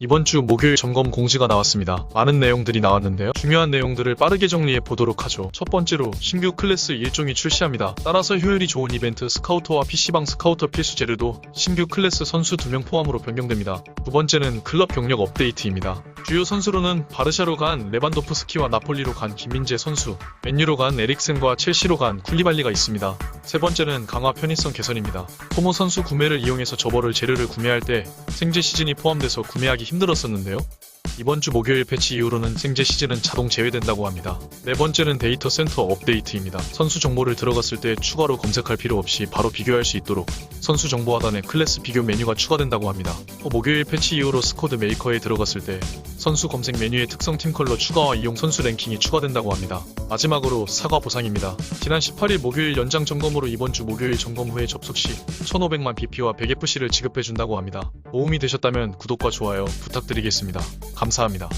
이번 주 목요일 점검 공지가 나왔습니다. 많은 내용들이 나왔는데요. 중요한 내용들을 빠르게 정리해 보도록 하죠. 첫 번째로 신규 클래스 1종이 출시합니다. 따라서 효율이 좋은 이벤트 스카우터와 PC방 스카우터 필수 재료도 신규 클래스 선수 2명 포함으로 변경됩니다. 두 번째는 클럽 경력 업데이트입니다. 주요 선수로는 바르샤로 간 레반도프스키와 나폴리로 간 김민재 선수, 맨유로 간 에릭센과 첼시로 간 쿨리발리가 있습니다. 세 번째는 강화 편의성 개선입니다. 포모 선수 구매를 이용해서 저버를 재료를 구매할 때 생제 시즌이 포함돼서 구매하기 힘들었었는데요. 이번 주 목요일 패치 이후로는 생제 시즌은 자동 제외된다고 합니다. 네 번째는 데이터 센터 업데이트입니다. 선수 정보를 들어갔을 때 추가로 검색할 필요 없이 바로 비교할 수 있도록 선수 정보 하단에 클래스 비교 메뉴가 추가된다고 합니다. 또 목요일 패치 이후로 스쿼드 메이커에 들어갔을 때 선수 검색 메뉴에 특성 팀 컬러 추가와 이용 선수 랭킹이 추가된다고 합니다. 마지막으로 사과 보상입니다. 지난 18일 목요일 연장 점검으로 이번 주 목요일 점검 후에 접속 시 1500만 BP와 100FC를 지급해준다고 합니다. 도움이 되셨다면 구독과 좋아요 부탁드리겠습니다. 감사합니다.